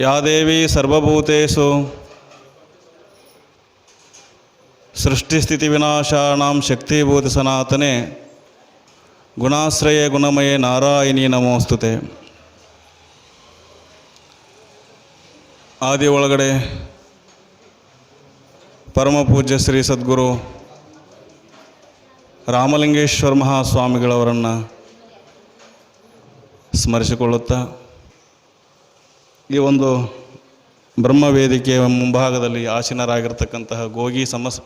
ಯಾ ದೇವಿ ಸರ್ವಭೂತು ಸೃಷ್ಟಿಸ್ಥಿತಿ ವಿನಾಶಾನಾಂ ಶಕ್ತಿಭೂತಿ ಸನಾತನೆ. ಗುಣಾಶ್ರಯ ಗುಣಮಯೇ ನಾರಾಯಣಿ ನಮೋಸ್ತುತೆ. ಆದಿ ಒಳಗಡೆ ಪರಮ ಪೂಜ್ಯ ಶ್ರೀ ಸದ್ಗುರು ರಾಮಲಿಂಗೇಶ್ವರ ಮಹಾಸ್ವಾಮಿಗಳವರನ್ನು ಸ್ಮರಿಸಿಕೊಳ್ಳುತ್ತಾ ಈ ಒಂದು ಬ್ರಹ್ಮವೇದಿಕೆಯ ಮುಂಭಾಗದಲ್ಲಿ ಆಸೀನರಾಗಿರ್ತಕ್ಕಂತಹ ಗೋಗಿ ಸಮಸ್,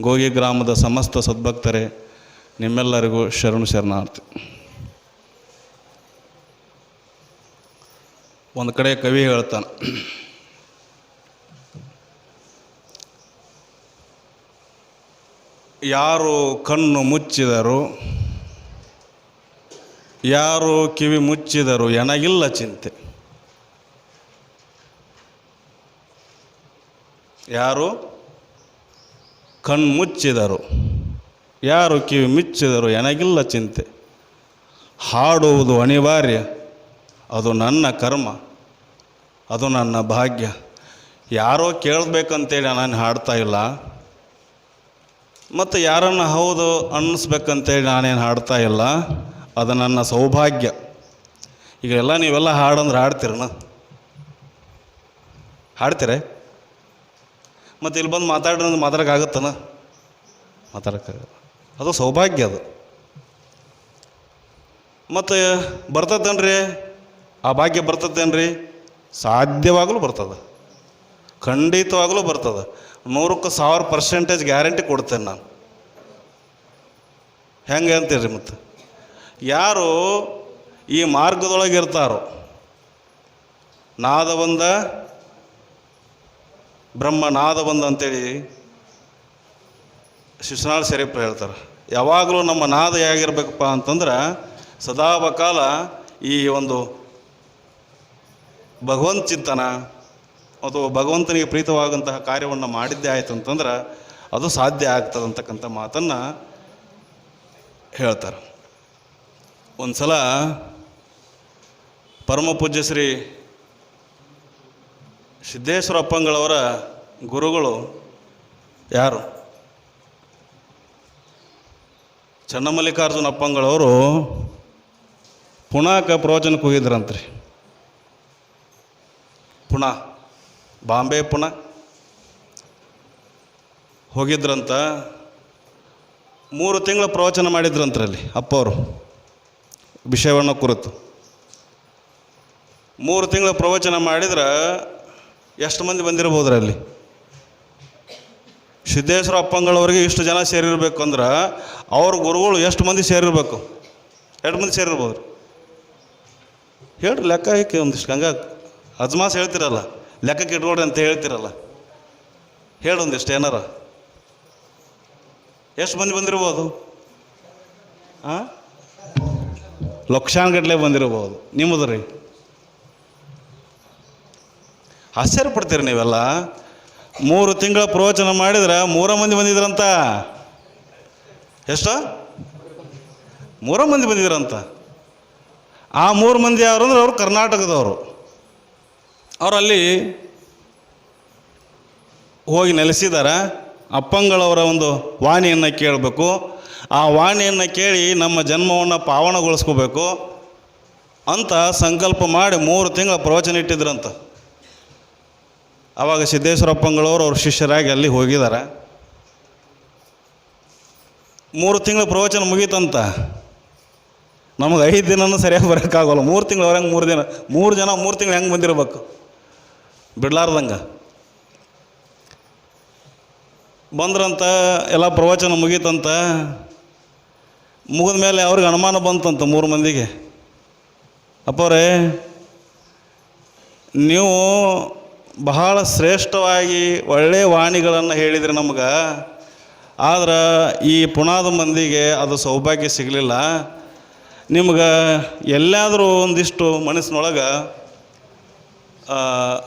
ಗೋಗಿ ಗ್ರಾಮದ ಸಮಸ್ತ ಸದ್ಭಕ್ತರೇ, ನಿಮ್ಮೆಲ್ಲರಿಗೂ ಶರಣು ಶರಣಾರ್ಥಿ. ಒಂದು ಕಡೆ ಕವಿ ಹೇಳ್ತಾನೆ. ಯಾರು ಕಣ್ಣು ಮುಚ್ಚಿದರು, ಯಾರು ಕಿವಿ ಮುಚ್ಚಿದರು ಎನಗಿಲ್ಲ ಚಿಂತೆ. ಯಾರು? ಕಣ್ಮುಚ್ಚಿದರು. ಯಾರು ಕಿವಿ ಮುಚ್ಚಿದರು ಎನಗಿಲ್ಲ ಚಿಂತೆ. ಹಾಡುವುದು ಅನಿವಾರ್ಯ. ಅದು ನನ್ನ ಕರ್ಮ. ಅದು ನನ್ನ ಭಾಗ್ಯ. ಯಾರೋ ಕೇಳಬೇಕಂತೇಳಿ ನಾನು ಹಾಡ್ತಾ ಇಲ್ಲ. ಮತ್ತು ಯಾರನ್ನು ಹೌದು ಅನ್ನಿಸ್ಬೇಕಂತೇಳಿ ನಾನೇನು ಹಾಡ್ತಾ ಇಲ್ಲ. ಅದು ನನ್ನ ಸೌಭಾಗ್ಯ. ಈಗ ಎಲ್ಲ ನೀವೆಲ್ಲ ಹಾಡಂದ್ರೆ ಹಾಡ್ತೀರಣ ಹಾಡ್ತೀರ? ಮತ್ತು ಇಲ್ಲಿ ಬಂದು ಮಾತಾಡೋದು ಮಾತಾಡೋಕ್ಕಾಗತ್ತನ? ಮಾತಾಡೋಕ್ಕಾಗಲ್ಲ. ಅದು ಸೌಭಾಗ್ಯ ಅದು. ಮತ್ತು ಬರ್ತದೇನ್ರಿ ಆ ಭಾಗ್ಯ ಬರ್ತದೇನ್ರಿ ಸಾಧ್ಯವಾಗಲೂ ಬರ್ತದೆ. ಖಂಡಿತವಾಗಲೂ ಬರ್ತದೆ. ನೂರಕ್ಕೆ ಸಾವಿರ ಪರ್ಸೆಂಟೇಜ್ ಗ್ಯಾರಂಟಿ ಕೊಡ್ತೇನೆ ನಾನು. ಹೆಂಗೆ ಅಂತೀರಿ ಮತ್ತು? ಯಾರು ಈ ಮಾರ್ಗದೊಳಗೆ ಇರ್ತಾರೋ ನಾದ ಬಂದ ಬ್ರಹ್ಮ ನಾದ ಬಂದ ಅಂತೇಳಿ ಶಿಶುನಾಳ ಶರೀಫ್ ಹೇಳ್ತಾರೆ. ಯಾವಾಗಲೂ ನಮ್ಮ ನಾದ ಹೇಗಿರ್ಬೇಕಪ್ಪ ಅಂತಂದ್ರೆ ಸದಾಬಕಾಲ ಈ ಒಂದು ಭಗವಂತ ಚಿಂತನ ಅಥವಾ ಭಗವಂತನಿಗೆ ಪ್ರೀತವಾದಂತಹ ಕಾರ್ಯವನ್ನು ಮಾಡಿದ್ದೇ ಆಯಿತು ಅಂತಂದ್ರೆ ಅದು ಸಾಧ್ಯ ಆಗ್ತದೆ ಅಂತಕ್ಕಂಥ ಮಾತನ್ನು ಹೇಳ್ತಾರೆ. ಒಂದು ಸಲ ಪರಮ ಪೂಜ್ಯ ಶ್ರೀ ಸಿದ್ದೇಶ್ವರ ಅಪ್ಪಂಗಳವರ ಗುರುಗಳು ಯಾರು? ಚನ್ನಮಲ್ಲಿಕಾರ್ಜುನ ಅಪ್ಪಂಗಳವರು ಪುಣಾಕ ಪ್ರವಚನಕ್ಕೆ ಹೋಗಿದ್ರಂತ್ರಿ. ಪುಣಾ, ಬಾಂಬೆ ಪುಣಾ. ಹೋಗಿದ್ರಂತ ಮೂರು ತಿಂಗಳ ಪ್ರವಚನ ಮಾಡಿದ್ರಂತ್ರಲ್ಲಿ ಅಪ್ಪವರು. ವಿಷಯವನ್ನು ಕುರಿತು. ಮೂರು ತಿಂಗಳ ಪ್ರವಚನ ಮಾಡಿದ್ರೆ ಎಷ್ಟು ಮಂದಿ ಬಂದಿರ್ಬೋದ್ರಿ ಅಲ್ಲಿ? ಸಿದ್ದೇಶ್ವರ ಅಪ್ಪಂಗಳವರಿಗೆ ಇಷ್ಟು ಜನ ಸೇರಿರಬೇಕು ಅಂದ್ರೆ ಅವ್ರ ಗುರುಗಳು ಎಷ್ಟು ಮಂದಿ ಸೇರಿರಬೇಕು? ಎರಡು ಮಂದಿ ಸೇರಿರ್ಬೋದು ಹೇಳ್ರಿ, ಲೆಕ್ಕ ಹಾಕಿ ಒಂದಿಷ್ಟು, ಹಂಗ ಅಜ್ಮಾಸ್ ಹೇಳ್ತಿರಲ್ಲ, ಲೆಕ್ಕಕ್ಕೆ ಇಟ್ಕೊಡ್ರಿ ಅಂತ ಹೇಳ್ತಿರಲ್ಲ. ಹೇಳಿ ಒಂದಿಷ್ಟು, ಏನಾರ. ಎಷ್ಟು ಮಂದಿ ಬಂದಿರ್ಬೋದು? ಹಾಂ ಲಕ್ಷಾನ್ಗಟ್ಲೆ ಬಂದಿರ್ಬೋದು, ನಿಮ್ಮದು ರೀ. ಆಶ್ಚರ್ಯ ಪಡ್ತೀರಿ ನೀವೆಲ್ಲ. ಮೂರು ತಿಂಗಳ ಪ್ರವಚನ ಮಾಡಿದ್ರೆ ಮೂರ ಮಂದಿ ಬಂದಿದ್ರಂತ. ಎಷ್ಟು? ಮೂರ ಮಂದಿ ಬಂದಿದ್ರಂತ. ಆ ಮೂರು ಮಂದಿ ಯಾರು ಅಂದ್ರೆ ಅವರು ಕರ್ನಾಟಕದವರು. ಅವರಲ್ಲಿ ಹೋಗಿ ನೆಲೆಸಿದ್ದಾರೆ. ಅಪ್ಪಂಗಳವರ ಒಂದು ವಾಣಿಯನ್ನು ಕೇಳಬೇಕು. ಆ ವಾಣಿಯನ್ನು ಕೇಳಿ ನಮ್ಮ ಜನ್ಮವನ್ನು ಪಾವನಗೊಳಿಸ್ಕೋಬೇಕು ಅಂತ ಸಂಕಲ್ಪ ಮಾಡಿ ಮೂರು ತಿಂಗಳ ಪ್ರವಚನ ಇಟ್ಟಿದ್ರಂತ. ಆವಾಗ ಸಿದ್ದೇಶ್ವರಪ್ಪಂಗಳವರು ಅವ್ರ ಶಿಷ್ಯರಾಗಿ ಅಲ್ಲಿ ಹೋಗಿದ್ದಾರೆ ಮೂರು ತಿಂಗಳು ಪ್ರವಚನ ಮುಗೀತಂತ. ನಮಗೆ ಐದು ದಿನನೂ ಸರಿಯಾಗಿ ಬರೋಕ್ಕಾಗಲ್ಲ. ಮೂರು ತಿಂಗಳು ಅವ್ರಂಗೆ ಮೂರು ದಿನ, ಮೂರು ಜನ ಮೂರು ತಿಂಗಳು ಹೆಂಗೆ ಬಂದಿರಬೇಕು? ಬಿಡ್ಲಾರ್ದಂಗೆ. ಬಂದ್ರಂತ, ಎಲ್ಲ ಪ್ರವಚನ ಮುಗೀತಂತ. ಮುಗಿದ ಮೇಲೆ ಅವ್ರಿಗೆ ಅನುಮಾನ ಬಂತಂತ ಮೂರು ಮಂದಿಗೆ. ಅಪ್ಪವ್ರೆ ನೀವು ಬಹಳ ಶ್ರೇಷ್ಠವಾಗಿ ಒಳ್ಳೆಯ ವಾಣಿಗಳನ್ನು ಹೇಳಿದರೆ ನಮ್ಗೆ. ಆದ್ರೆ ಈ ಪುಣಾದ ಮಂದಿಗೆ ಅದು ಸೌಭಾಗ್ಯ ಸಿಗಲಿಲ್ಲ. ನಿಮ್ಗೆ ಎಲ್ಲಾದರೂ ಒಂದಿಷ್ಟು ಮನಸ್ಸಿನೊಳಗೆ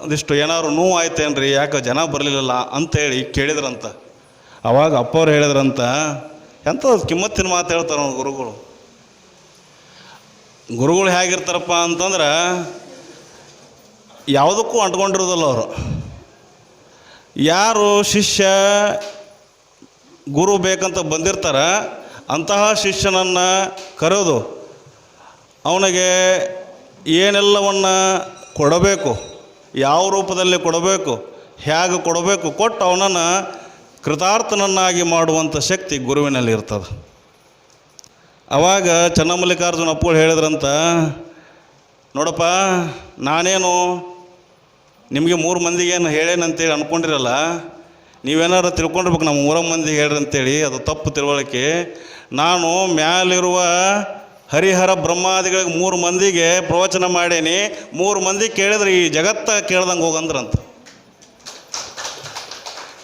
ಒಂದಿಷ್ಟು ಏನಾದ್ರು ನೋವು ಆಯ್ತೇನ್ರಿ ಯಾಕೆ ಜನ ಬರಲಿಲ್ಲ ಅಂತೇಳಿ ಕೇಳಿದ್ರಂತ. ಅವಾಗ ಅಪ್ಪವ್ರು ಹೇಳಿದ್ರಂತ ಎಂಥ ಕಿಮ್ಮತ್ತಿನ ಮಾತು ಹೇಳ್ತಾರೆ ಗುರುಗಳು. ಗುರುಗಳು ಹೇಗಿರ್ತಾರಪ್ಪ ಅಂತಂದ್ರೆ ಯಾವುದಕ್ಕೂ ಅಂಟ್ಕೊಂಡಿರೋದಿಲ್ಲ ಅವರು. ಯಾರು ಶಿಷ್ಯ ಗುರು ಬೇಕಂತ ಬಂದಿರ್ತಾರ, ಅಂತಹ ಶಿಷ್ಯನನ್ನು ಕರೆದು ಅವನಿಗೆ ಏನೆಲ್ಲವನ್ನು ಕೊಡಬೇಕು, ಯಾವ ರೂಪದಲ್ಲಿ ಕೊಡಬೇಕು, ಹೇಗೆ ಕೊಡಬೇಕು ಕೊಟ್ಟು ಅವನನ್ನು ಕೃತಾರ್ಥನನ್ನಾಗಿ ಮಾಡುವಂಥ ಶಕ್ತಿ ಗುರುವಿನಲ್ಲಿ ಇರ್ತದೆ. ಅವಾಗ ಚನ್ನಮಲ್ಲಿಕಾರ್ಜುನ ಅಪ್ಪಗಳು ಹೇಳಿದ್ರಂತ, ನೋಡಪ್ಪ, ನಾನೇನು ನಿಮಗೆ ಮೂರು ಮಂದಿಗೆ ಏನು ಹೇಳೇನಂತೇಳಿ ಅಂದ್ಕೊಂಡಿರಲ್ಲ ನೀವೇನಾರು ತಿಳ್ಕೊಂಡಿರ್ಬೇಕು ನಮ್ಮ ಮೂರ ಮಂದಿಗೆ ಹೇಳ್ರಿ ಅಂತೇಳಿ, ಅದು ತಪ್ಪು ತಿಳುವಳಿಕೆ. ನಾನು ಮ್ಯಾಲಿರುವ ಹರಿಹರ ಬ್ರಹ್ಮಾದಿಗಳಿಗೆ ಮೂರು ಮಂದಿಗೆ ಪ್ರವಚನ ಮಾಡೇನಿ, ಮೂರು ಮಂದಿ ಕೇಳಿದ್ರೆ ಈ ಜಗತ್ತ ಕೇಳ್ದಂಗೆ ಹೋಗಂದ್ರಂತ.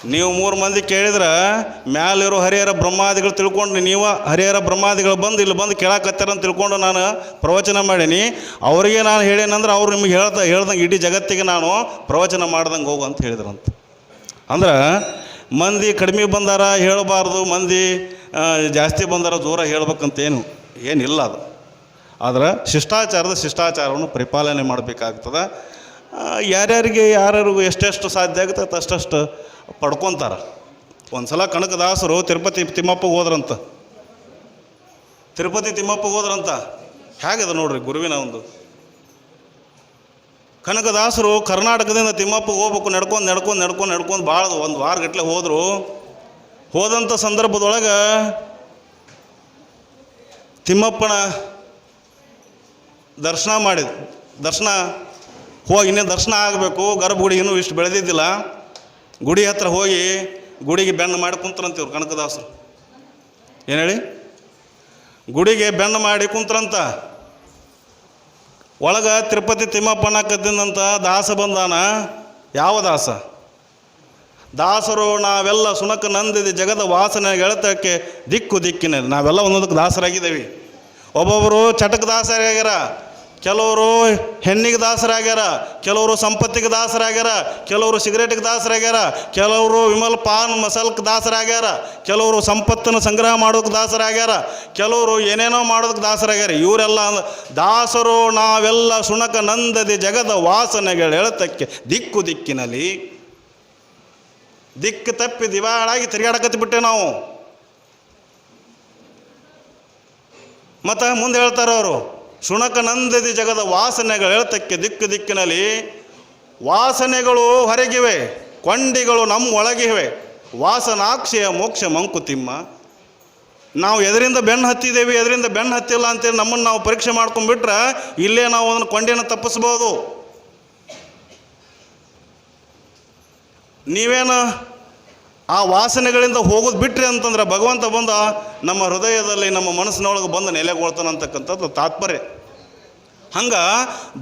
ನೀವು ಮೂರು ಮಂದಿ ಕೇಳಿದ್ರೆ, ಮ್ಯಾಲಿರೋ ಹರಿಹರ ಬ್ರಹ್ಮಾದಿಗಳು ತಿಳ್ಕೊಂಡು ನೀವು ಹರಿಹರ ಬ್ರಹ್ಮಾದಿಗಳು ಬಂದು ಇಲ್ಲಿ ಬಂದು ಕೇಳಾಕತ್ತಾರ ಅಂತ ತಿಳ್ಕೊಂಡು ನಾನು ಪ್ರವಚನ ಮಾಡೀನಿ. ಅವರಿಗೆ ನಾನು ಹೇಳೇನಂದ್ರೆ ಅವ್ರು ನಿಮಗೆ ಹೇಳ್ದ, ಹೇಳ್ದಂಗೆ ಇಡೀ ಜಗತ್ತಿಗೆ ನಾನು ಪ್ರವಚನ ಮಾಡ್ದಂಗೆ ಹೋಗು ಅಂತ ಹೇಳಿದ್ರಂತ. ಅಂದ್ರೆ, ಮಂದಿ ಕಡಿಮೆ ಬಂದಾರ ಹೇಳಬಾರ್ದು, ಮಂದಿ ಜಾಸ್ತಿ ಬಂದಾರ ಜೋರ ಹೇಳ್ಬೇಕಂತೇನು ಏನಿಲ್ಲ ಅದು. ಆದ್ರೆ ಶಿಷ್ಟಾಚಾರದ ಶಿಷ್ಟಾಚಾರವನ್ನು ಪರಿಪಾಲನೆ ಮಾಡಬೇಕಾಗ್ತದೆ. ಯಾರ್ಯಾರಿಗೆ ಯಾರ್ಯಾರಿಗೂ ಎಷ್ಟೆಷ್ಟು ಸಾಧ್ಯ ಆಗುತ್ತೆ ಅಷ್ಟಷ್ಟು ಪಡ್ಕೊತಾರೆ. ಒಂದು ಸಲ ಕನಕದಾಸರು ತಿರುಪತಿ ತಿಮ್ಮಪ್ಪಗೆ ಹೋದ್ರಂತ. ತಿರುಪತಿ ತಿಮ್ಮಪ್ಪಗೆ ಹೋದ್ರಂತ. ಹೇಗಿದೆ ನೋಡ್ರಿ ಗುರುವಿನ ಒಂದು. ಕನಕದಾಸರು ಕರ್ನಾಟಕದಿಂದ ತಿಮ್ಮಪ್ಪಗೆ ಹೋಗ್ಬೇಕು, ನಡ್ಕೊಂಡು ನಡ್ಕೊಂಡು ನಡ್ಕೊಂಡು ನಡ್ಕೊಂಡು ಭಾಳ ಒಂದು ವಾರಗಟ್ಲೆ ಹೋದರು. ಹೋದಂಥ ಸಂದರ್ಭದೊಳಗೆ ತಿಮ್ಮಪ್ಪನ ದರ್ಶನ ಮಾಡಿದ, ದರ್ಶನ ಹೋಗಿ ಇನ್ನೇ ದರ್ಶನ ಆಗಬೇಕು, ಗರ್ಭಗುಡಿ ಇನ್ನೂ ಇಷ್ಟು ಬೆಳೆದಿದ್ದಿಲ್ಲ. ಗುಡಿ ಹತ್ರ ಹೋಗಿ ಗುಡಿಗೆ ಬೆನ್ನು ಮಾಡಿ ಕುಂತ್ರಂತೀವ್ರು ಕನಕದಾಸರು. ಏನು ಹೇಳಿ? ಗುಡಿಗೆ ಬೆನ್ನು ಮಾಡಿ ಕುಂತ್ರಂತ. ಒಳಗೆ ತಿರುಪತಿ ತಿಮ್ಮಪ್ಪನ ಕದ್ದಿಂದಂತ ದಾಸ ಬಂದಾನ. ಯಾವ ದಾಸ? ದಾಸರು ನಾವೆಲ್ಲ ಸುನಕ ನಂದಿದೆ ಜಗದ ವಾಸನೆ ಗೆಳತಕ್ಕೆ ದಿಕ್ಕು ದಿಕ್ಕಿನ ನಾವೆಲ್ಲ ಒಂದೊಂದಕ್ಕೆ ದಾಸರಾಗಿದ್ದೇವೆ. ಒಬ್ಬೊಬ್ಬರು ಚಟಕ ದಾಸರಾಗ್ಯಾರ. ಕೆಲವರು ಹೆಣ್ಣಿಗೆ ದಾಸರಾಗ್ಯಾರ, ಕೆಲವರು ಸಂಪತ್ತಿಗೆ ದಾಸರಾಗ್ಯಾರ, ಕೆಲವರು ಸಿಗರೇಟಿಗೆ ದಾಸರಾಗ್ಯಾರ, ಕೆಲವರು ವಿಮಲ್ ಪಾನ್ ಮಸಾಲಕ್ಕೆ ದಾಸರಾಗ್ಯಾರ, ಕೆಲವರು ಸಂಪತ್ತನ್ನು ಸಂಗ್ರಹ ಮಾಡೋಕೆ ದಾಸರಾಗ್ಯಾರ, ಕೆಲವರು ಏನೇನೋ ಮಾಡೋದಕ್ಕೆ ದಾಸರಾಗ್ಯಾರ. ಇವರೆಲ್ಲ ದಾಸರು ನಾವೆಲ್ಲ ಸುಣಕ ನಂದದಿ ಜಗದ ವಾಸನೆಗಳು ಎಳತಕ್ಕೆ ದಿಕ್ಕು ದಿಕ್ಕಿನಲ್ಲಿ ದಿಕ್ಕು ತಪ್ಪಿ ದಿವಾಳಾಗಿ ತಿರುಗಾಡಕತ್ತಿ ಬಿಟ್ಟೆ ನಾವು. ಮತ್ತು ಮುಂದೆ ಹೇಳ್ತಾರೆ ಅವರು ಶುಣಕ ನಂದದಿ ಜಗದ ವಾಸನೆಗಳು ಹೇಳ್ತಕ್ಕೆ ದಿಕ್ಕು ದಿಕ್ಕಿನಲ್ಲಿ, ವಾಸನೆಗಳು ಹೊರಗಿವೆ, ಕೊಂಡಿಗಳು ನಮ್ಮ ಒಳಗಿವೆ. ವಾಸನಾಕ್ಷಿಯ ಮೋಕ್ಷ ಮಂಕುತಿಮ್ಮ, ನಾವು ಎದರಿಂದ ಬೆನ್ನು ಹತ್ತಿದ್ದೇವೆ, ಎದರಿಂದ ಬೆನ್ನು ಹತ್ತಿಲ್ಲ ಅಂತೇಳಿ ನಮ್ಮನ್ನು ನಾವು ಪರೀಕ್ಷೆ ಮಾಡ್ಕೊಂಡ್ಬಿಟ್ರೆ ಇಲ್ಲೇ ನಾವು ಅದನ್ನು ಕೊಂಡಿಯನ್ನು ತಪ್ಪಿಸ್ಬೋದು. ನೀವೇನು ಆ ವಾಸನೆಗಳಿಂದ ಹೋಗೋದು ಬಿಟ್ರಿ ಅಂತಂದ್ರೆ ಭಗವಂತ ಬಂದ ನಮ್ಮ ಹೃದಯದಲ್ಲಿ ನಮ್ಮ ಮನಸ್ಸಿನೊಳಗೆ ಬಂದು ನೆಲೆಗೊಳ್ತಾನೆ ಅಂತಕ್ಕಂಥದ್ದು ತಾತ್ಪರ್ಯ. ಹಂಗೆ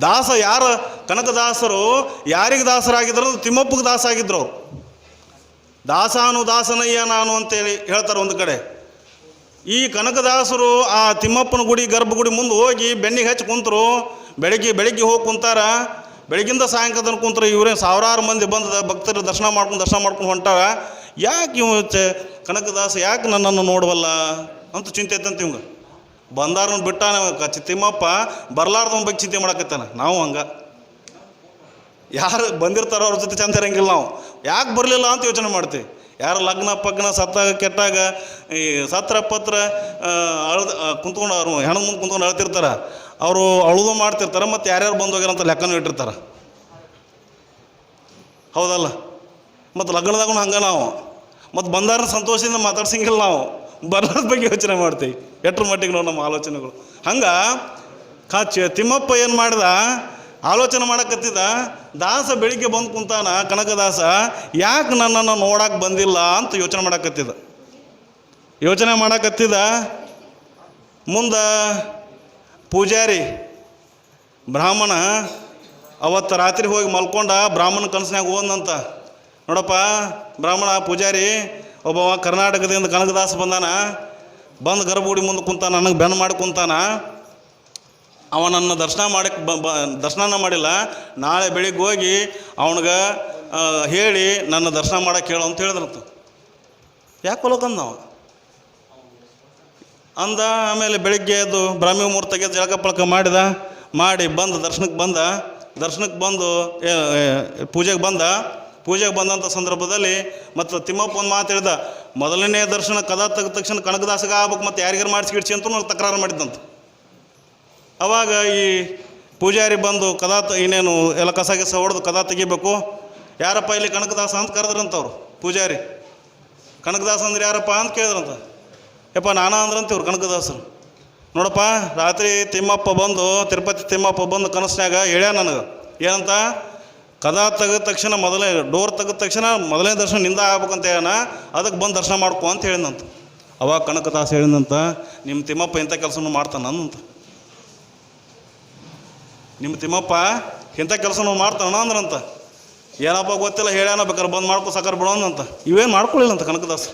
ದಾಸ ಯಾರ ಕನಕದಾಸರು ಯಾರಿಗೆ ದಾಸರಾಗಿದ್ರು ತಿಮ್ಮಪ್ಪಗೆ ದಾಸ ಆಗಿದ್ರು ಅವರು ದಾಸಾನು ದಾಸನಯ್ಯ ನಾನು ಅಂತೇಳಿ ಹೇಳ್ತಾರೆ ಒಂದು ಕಡೆ. ಈ ಕನಕದಾಸರು ಆ ತಿಮ್ಮಪ್ಪನ ಗುಡಿ ಗರ್ಭಗುಡಿ ಮುಂದೆ ಹೋಗಿ ಬೆನ್ನಿಗೆ ಹಚ್ಚಿ ಕುಂತರು, ಬೆಳಗ್ಗೆ ಬೆಳಿಗ್ಗೆ ಹೋಗಿ ಕುಂತಾರ. ಬೆಳಗಿಂದ ಸಾಯಂಕಾಲ ಕುಂತರು. ಇವರೇ ಸಾವಿರಾರು ಮಂದಿ ಬಂದ ಭಕ್ತರು ದರ್ಶನ ಮಾಡ್ಕೊಂಡು ದರ್ಶನ ಮಾಡ್ಕೊಂಡು ಹೊಂಟಾರ. ಯಾಕೆ ಇವ ಕನಕದಾಸ ಯಾಕೆ ನನ್ನನ್ನು ನೋಡವಲ್ಲ ಅಂತ ಚಿಂತೆ ಐತಂತ ಇವಂಗ. ಬಂದಾರನ ಬಿಟ್ಟ ಚಿತ್ತಿಮ್ಮಪ್ಪ ತಿಮ್ಮಪ್ಪ, ಬರ್ಲಾರ್ದವನ ಬಗ್ಗೆ ಚಿಂತೆ ಮಾಡಕತ್ತಾನ? ನಾವು ಹಂಗೆ. ಯಾರು ಬಂದಿರ್ತಾರೋ ಅವ್ರ ಜೊತೆ ಚಂದ ಇರಂಗಿಲ್ಲ ನಾವು. ಯಾಕೆ ಬರಲಿಲ್ಲ ಅಂತ ಯೋಚನೆ ಮಾಡ್ತೀವಿ ಯಾರು ಲಗ್ನ, ಪಗ್ನ, ಸತ್ತಾಗ, ಕೆಟ್ಟಾಗ, ಈ ಸತ್ರ, ಪತ್ರ ಅಳ್ದು ಕುಂತ್ಕೊಂಡು ಅವ್ರು ಹೆಣ್ಣು ಮುಂದೆ ಕುಂತ್ಕೊಂಡು ಅಳ್ತಿರ್ತಾರೆ. ಅವರು ಅಳುದು ಮಾಡ್ತಿರ್ತಾರೆ ಮತ್ತು ಯಾರ್ಯಾರು ಬಂದು ಹೋಗ್ಯಾರ ಅಂತ ಲೆಕ್ಕನೂ ಇಟ್ಟಿರ್ತಾರೆ. ಹೌದಲ್ಲ? ಮತ್ತು ಲಗ್ನದಾಗೂ ಹಂಗೆ ನಾವು. ಮತ್ತು ಬಂದಾರ ಸಂತೋಷದಿಂದ ಮಾತಾಡ್ಸಂಗಿಲ್ಲ ನಾವು. ಬರೋದ್ರ ಬಗ್ಗೆ ಯೋಚನೆ ಮಾಡ್ತೀವಿ. ಎಟ್ರ ಮಟ್ಟಿಗೆ ನಾವು ನಮ್ಮ ಆಲೋಚನೆಗಳು. ಹಂಗೆ ಕಾ ತಿಮ್ಮಪ್ಪ ಏನು ಮಾಡ್ದ? ಆಲೋಚನೆ ಮಾಡಕತ್ತಿದ. ದಾಸ ಬೆಳಿಗ್ಗೆ ಬಂದು ಕುಂತಾನ ಕನಕದಾಸ ಯಾಕೆ ನನ್ನನ್ನು ನೋಡಕ್ಕೆ ಬಂದಿಲ್ಲ ಅಂತ ಯೋಚನೆ ಮಾಡಕತ್ತಿದ. ಯೋಚನೆ ಮಾಡಕತ್ತಿದ, ಮುಂದೆ ಪೂಜಾರಿ ಬ್ರಾಹ್ಮಣ ಅವತ್ತು ರಾತ್ರಿ ಹೋಗಿ ಮಲ್ಕೊಂಡ ಬ್ರಾಹ್ಮಣ ಕನಸಿನಾಗ ಹೋದಂತ ನೋಡಪ್ಪ, ಬ್ರಾಹ್ಮಣ ಪೂಜಾರಿ, ಒಬ್ಬವ ಕರ್ನಾಟಕದಿಂದ ಕನಕದಾಸ ಬಂದಾನ, ಬಂದು ಗರ್ಭಗುಡಿ ಮುಂದೆ ಕುಂತಾನ, ನನಗೆ ಬೆನ್ನು ಮಾಡಿ ಕುಂತಾನ. ಅವ ನನ್ನ ದರ್ಶನ ಮಾಡಕ್ಕೆ ಬ ಬ ದರ್ಶನ ಮಾಡಿಲ್ಲ. ನಾಳೆ ಬೆಳಿಗ್ಗೆ ಹೋಗಿ ಅವನಿಗೆ ಹೇಳಿ ನನ್ನ ದರ್ಶನ ಮಾಡಕ್ಕೆ ಹೇಳು ಅಂತ ಹೇಳಿದ್ರಂತ. ಯಾಕೆ ಹೊಲಕಂದ ನಾವು ಅಂದ, ಆಮೇಲೆ ಬೆಳಿಗ್ಗೆ ಎದ್ದು ಬ್ರಾಹ್ಮಿ ಮುಹೂರ್ತಕ್ಕೆ ಜಳಕ ಪಳಕ ಮಾಡಿದ, ಮಾಡಿ ಬಂದು ದರ್ಶನಕ್ಕೆ ಬಂದ ದರ್ಶನಕ್ಕೆ ಬಂದು ಪೂಜೆಗೆ ಬಂದ ಪೂಜೆಗೆ ಬಂದಂಥ ಸಂದರ್ಭದಲ್ಲಿ ಮತ್ತು ತಿಮ್ಮಪ್ಪ ಒಂದು ಮಾತು ಹೇಳ್ದ, ಮೊದಲನೇ ದರ್ಶನ ಕದ ತೆಗೆದ ತಕ್ಷಣ ಕನಕದಾಸಗ ಆಗ್ಬೇಕು ಮತ್ತು ಯಾರಿಗಾರು ಮಾಡಿಸ್ಕಿಡ್ಸಿ ಅಂತ ನಾವು ತಕರಾರು ಮಾಡಿದ್ದಂತ. ಅವಾಗ ಈ ಪೂಜಾರಿ ಬಂದು ಕದ ಇನ್ನೇನು ಎಲ್ಲ ಕಸ ಗಿಸ ಹೊಡೆದು ಕದಾ ತೆಗಿಬೇಕು. ಯಾರಪ್ಪ ಇಲ್ಲಿ ಕನಕದಾಸ ಅಂತ ಕರೆದ್ರಂತವ್ರು ಪೂಜಾರಿ. ಕನಕದಾಸ ಅಂದ್ರೆ ಯಾರಪ್ಪ ಅಂತ ಕೇಳಿದ್ರಂತ. ಯಪ್ಪ ನಾನಾ ಅಂದ್ರಂತ ಇವ್ರು ಕನಕದಾಸರು. ನೋಡಪ್ಪ, ರಾತ್ರಿ ತಿಮ್ಮಪ್ಪ ಬಂದು, ತಿರುಪತಿ ತಿಮ್ಮಪ್ಪ ಬಂದು ಕನಸಿನಾಗ ಹೇಳ್ಯ ನನಗೆ. ಏನಂತ? ಕದಾ ತೆಗೆದ ತಕ್ಷಣ ಮೊದಲೇ, ಡೋರ್ ತೆಗೆದ ತಕ್ಷಣ ಮೊದಲನೇ ದರ್ಶನ ನಿಂದ ಆಗ್ಬೇಕಂತ ಹೇಳೋಣ, ಅದಕ್ಕೆ ಬಂದು ದರ್ಶನ ಮಾಡ್ಕೊ ಅಂತ ಹೇಳಿದಂತ ಅವಾಗ ಕನಕದಾಸ ಹೇಳಿದಂತ ನಿಮ್ಮ ತಿಮ್ಮಪ್ಪ ಇಂಥ ಕೆಲಸನೂ ಮಾಡ್ತಾನಂತ ನಿಮ್ಮ ತಿಮ್ಮಪ್ಪ ಇಂಥ ಕೆಲಸನೂ ಮಾಡ್ತಾನ ಅಂದ್ರಂತ ಏನಪ್ಪ ಗೊತ್ತಿಲ್ಲ, ಹೇಳ್ಯಾನ ಬೇಕಾದ್ರೆ ಬಂದು ಮಾಡ್ಕೊ, ಸಾಕಾರ ಬಿಡೋನಂತ ಇವೇನು ಮಾಡ್ಕೊಳ್ಳಿಲ್ಲ ಅಂತ ಕನಕದಾಸ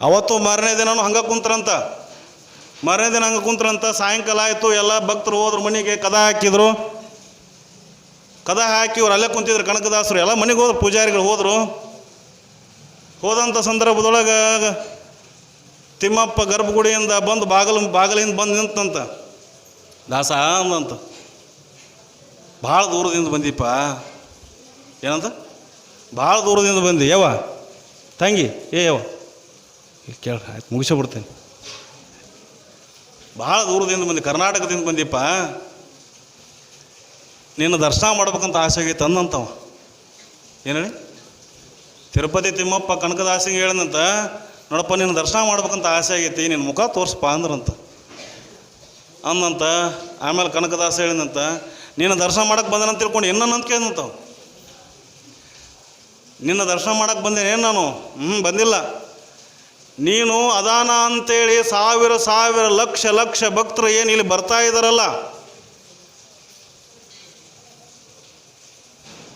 ಅವತ್ತು ಮಾರನೇ ದಿನನೂ ಹಂಗೆ ಕುಂತ್ರಂತ. ಮಾರನೇ ದಿನ ಹಂಗೆ ಕುಂತ್ರಂತ, ಸಾಯಂಕಾಲ ಆಯಿತು, ಎಲ್ಲ ಭಕ್ತರು ಹೋದ್ರು ಮನೆಗೆ, ಕದ ಹಾಕಿದ್ರು. ಕದ ಹಾಕಿ ಇವ್ರು ಅಲ್ಲೇ ಕುಂತಿದ್ರು, ಕನಕದಾಸರು. ಎಲ್ಲ ಮನೆಗೆ ಹೋದ್ರು, ಪೂಜಾರಿಗಳು ಹೋದರು. ಹೋದಂಥ ಸಂದರ್ಭದೊಳಗೆ ತಿಮ್ಮಪ್ಪ ಗರ್ಭಗುಡಿಯಿಂದ ಬಂದು ಬಾಗಲು, ಬಾಗಲಿಂದ ಬಂದು ನಿಂತಂತ. ದಾಸ ಅಂದಂತ. ಭಾಳ ದೂರದಿಂದ ಬಂದಿಪ್ಪ. ಏನಂತ? ಭಾಳ ದೂರದಿಂದ ಬಂದಿ. ಯವ್ವ, ತಂಗಿ, ಏ ಇಲ್ಲಿ ಕೇಳ, ಆಯ್ತು, ಮುಗಿಸ್ಬಿಡ್ತೇನೆ. ಭಾಳ ದೂರದಿಂದ ಬಂದಿ. ಕರ್ನಾಟಕದಿಂದ ಬಂದಿಪ್ಪ. ನಿನ್ನ ದರ್ಶನ ಮಾಡ್ಬೇಕಂತ ಆಸೆ ಆಗೈತೆ ಅಂದಂತವ. ಏನು ಹೇಳಿ? ತಿರುಪತಿ ತಿಮ್ಮಪ್ಪ ಕನಕದಾಸಿಗೆ ಹೇಳಿದಂತ, ನೋಡಪ್ಪ, ನಿನ್ನ ದರ್ಶನ ಮಾಡ್ಬೇಕಂತ ಆಸೆ ಆಗೈತಿ, ನಿನ್ನ ಮುಖ ತೋರಿಸ್ಪ ಅಂದ್ರಂತ. ಅಂದಂತ, ಆಮೇಲೆ ಕನಕದಾಸ ಹೇಳಿದಂತ, ನಿನ್ನ ದರ್ಶನ ಮಾಡಕ್ಕೆ ಬಂದನಂತ ತಿಳ್ಕೊಂಡು ಏನಂತ ಕೇಳಿದಂತ ನಿನ್ನ ದರ್ಶನ ಮಾಡಕ್ಕೆ ಬಂದೇನೆ ನಾನು? ಹ್ಞೂ ಬಂದಿಲ್ಲ. ನೀನು ಅದಾನ ಅಂತೇಳಿ ಸಾವಿರ ಸಾವಿರ ಲಕ್ಷ ಲಕ್ಷ ಭಕ್ತರು ಏನು ಇಲ್ಲಿ ಬರ್ತಾ ಇದ್ದಾರಲ್ಲ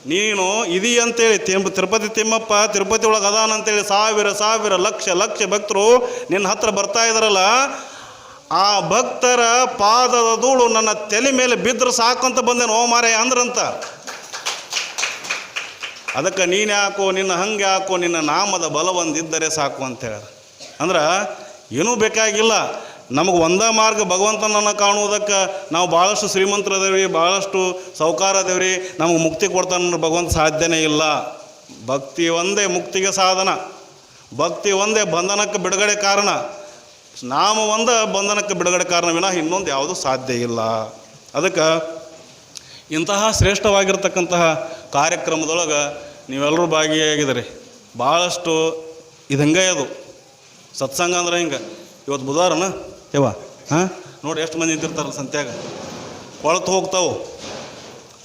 ನೀನು ಇದೀ ಅಂತೇಳಿ ತಿರುಪತಿ ತಿಮ್ಮಪ್ಪ, ತಿರುಪತಿ ಒಳಗೆ ಅದಾನ ಅಂತೇಳಿ ಸಾವಿರ ಸಾವಿರ ಲಕ್ಷ ಲಕ್ಷ ಭಕ್ತರು ನಿನ್ನ ಹತ್ರ ಬರ್ತಾ ಇದ್ರಲ್ಲ, ಆ ಭಕ್ತರ ಪಾದದ ಧೂಳು ನನ್ನ ತಲೆ ಮೇಲೆ ಬಿದ್ದರೆ ಸಾಕು ಅಂತ ಬಂದೇನು, ಓ ಮಾರೇ ಅಂದ್ರಂತ. ಅದಕ್ಕೆ ನೀನು ಯಾಕೋ, ನಿನ್ನ ಹಂಗೆ ಯಾಕೋ, ನಿನ್ನ ನಾಮದ ಬಲವೊಂದಿದ್ದರೆ ಸಾಕು ಅಂತ ಅಂದ್ರೆ ಏನೂ ಬೇಕಾಗಿಲ್ಲ. ನಮಗೆ ಒಂದೇ ಮಾರ್ಗ ಭಗವಂತನನ್ನು ಕಾಣುವುದಕ್ಕೆ ನಾವು ಭಾಳಷ್ಟು ಶ್ರೀಮಂತರದೇವ್ರಿ ಭಾಳಷ್ಟು ಸೌಕಾರ ಅದೇವ್ರಿ ನಮಗೆ ಮುಕ್ತಿ ಕೊಡ್ತಾನ ಭಗವಂತ ಸಾಧ್ಯನೇ ಇಲ್ಲ. ಭಕ್ತಿ ಒಂದೇ ಮುಕ್ತಿಗೆ ಸಾಧನ. ಭಕ್ತಿ ಒಂದೇ ಬಂಧನಕ್ಕೆ ಬಿಡುಗಡೆ ಕಾರಣ. ನಾಮ ಒಂದ ಬಂಧನಕ್ಕೆ ಬಿಡುಗಡೆ ಕಾರಣ ವಿನ ಇನ್ನೊಂದು ಯಾವುದು ಸಾಧ್ಯ ಇಲ್ಲ. ಅದಕ್ಕೆ ಇಂತಹ ಶ್ರೇಷ್ಠವಾಗಿರ್ತಕ್ಕಂತಹ ಕಾರ್ಯಕ್ರಮದೊಳಗೆ ನೀವೆಲ್ಲರೂ ಭಾಗಿಯಾಗಿದ್ದೀರಿ. ಭಾಳಷ್ಟು ಇದು ಹಂಗೆ ಅದು? ಸತ್ಸಂಗ ಅಂದ್ರೆ ಹಿಂಗೆ? ಇವತ್ತು ಬುಧವಾರನ? ಯವ್ವ. ಹಾಂ? ನೋಡಿ ಎಷ್ಟು ಮಂದಿ ನಿಂತಿರ್ತಾರಲ್ಲ ಸಂತ್ಯಾಗ. ಕೊಳತು ಹೋಗ್ತಾವೆ.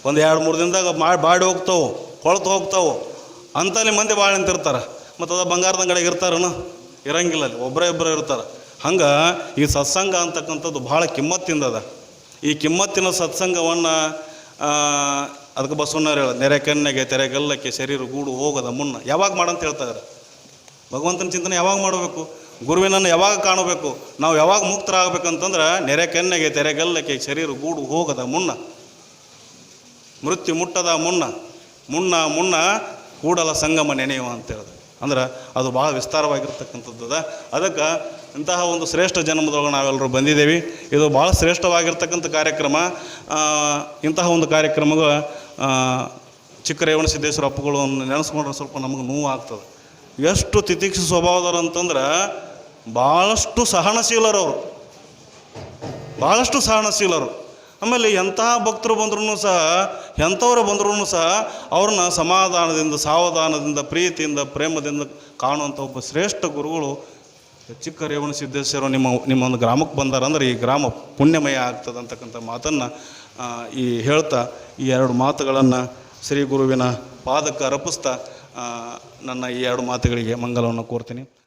ಒಂದು ಎರಡು ಮೂರು ದಿನದಾಗ ಮಾಡಿ ಬಾಡಿ ಹೋಗ್ತಾವೆ. ಕೊಳತು ಹೋಗ್ತಾವು. ಅಂತಲ್ಲಿ ಮಂದಿ ಭಾಳ ನಿಂತಿರ್ತಾರೆ. ಮತ್ತು ಅದ ಬಂಗಾರದ ಅಂಗಡಿಗೆ ಇರ್ತಾರನ? ಇರಂಗಿಲ್ಲ ಅಲ್ಲಿ. ಒಬ್ಬರೇ ಇಬ್ಬರೇ ಇರ್ತಾರೆ. ಹಂಗೆ ಈ ಸತ್ಸಂಗ ಅಂತಕ್ಕಂಥದ್ದು ಭಾಳ ಕಿಮ್ಮತ್ತಿಂದದ ಅದ. ಈ ಕಿಮ್ಮತ್ತಿನ ಸತ್ಸಂಗವನ್ನು ಅದಕ್ಕೆ ಬಸವಣ್ಣವ್ರು ಹೇಳ ನೆರೆ ಕನ್ನೆಗೆ ತೆರೆಗಲ್ಲಕ್ಕೆ ಶರೀರ ಗೂಡು ಹೋಗದ ಮುನ್ನ ಯಾವಾಗ ಮಾಡಂತ ಹೇಳ್ತಾರೆ ಭಗವಂತನ ಚಿಂತನೆ ಯಾವಾಗ ಮಾಡಬೇಕು? ಗುರುವಿನನ್ನು ಯಾವಾಗ ಕಾಣಬೇಕು? ನಾವು ಯಾವಾಗ ಮುಕ್ತರಾಗಬೇಕಂತಂದ್ರೆ ನೆರೆ ಕೆನ್ನೆಗೆ ತೆರೆಗಲ್ಲಕ್ಕೆ ಶರೀರ ಗೂಡು ಹೋಗದ ಮುನ್ನ. ಮೃತ್ಯು ಮುಟ್ಟದ ಮುನ್ನ. ಮುನ್ನ ಮುನ್ನ ಕೂಡಲ ಸಂಗಮ ನೆನೆಯುವ ಅಂತ ಹೇಳಿದೆ ಅಂದ್ರೆ ಅದು ಭಾಳ ವಿಸ್ತಾರವಾಗಿರ್ತಕ್ಕಂಥದ್ದು ಅದ ಅದಕ್ಕೆ ಇಂತಹ ಒಂದು ಶ್ರೇಷ್ಠ ಜನ್ಮದೊಳಗೆ ನಾವೆಲ್ಲರೂ ಬಂದಿದ್ದೇವೆ. ಇದು ಭಾಳ ಶ್ರೇಷ್ಠವಾಗಿರ್ತಕ್ಕಂಥ ಕಾರ್ಯಕ್ರಮ. ಇಂತಹ ಒಂದು ಕಾರ್ಯಕ್ರಮಗ ಚಿಕ್ಕ ರೇವಣ ಸಿದ್ದೇಶ್ವರ ಅಪ್ಪುಗಳನ್ನು ನೆನೆಸ್ಕೊಂಡ್ರೆ ಸ್ವಲ್ಪ ನಮಗೆ ನೋವು ಆಗ್ತದೆ ಎಷ್ಟು ತಿತಿಕ್ಷ ಸ್ವಭಾವದವರು ಅಂತಂದ್ರೆ ಭಾಳಷ್ಟು ಸಹನಶೀಲರವರು. ಭಾಳಷ್ಟು ಸಹನಶೀಲರು. ಆಮೇಲೆ ಎಂತಹ ಭಕ್ತರು ಬಂದ್ರೂ ಸಹ, ಎಂಥವ್ರು ಬಂದ್ರೂ ಸಹ ಅವ್ರನ್ನ ಸಮಾಧಾನದಿಂದ, ಸಾವಧಾನದಿಂದ, ಪ್ರೀತಿಯಿಂದ, ಪ್ರೇಮದಿಂದ ಕಾಣುವಂಥ ಒಬ್ಬ ಶ್ರೇಷ್ಠ ಗುರುಗಳು ಚಿಕ್ಕ ರೇವಣ ಸಿದ್ದೇಶ್ವರ ನಿಮ್ಮ ನಿಮ್ಮ ಒಂದು ಗ್ರಾಮಕ್ಕೆ ಬಂದಾರಂದ್ರೆ ಈ ಗ್ರಾಮ ಪುಣ್ಯಮಯ ಆಗ್ತದೆ ಅಂತಕ್ಕಂಥ ಮಾತನ್ನು ಈ ಹೇಳ್ತಾ, ಈ ಎರಡು ಮಾತುಗಳನ್ನು ಶ್ರೀ ಗುರುವಿನ ಪಾದಕ್ಕೆ ಅರ್ಪಿಸ್ತಾ ನನ್ನ ಈ ಎರಡು ಮಾತುಗಳಿಗೆ ಮಂಗಲವನ್ನು ಕೋರ್ತೀನಿ.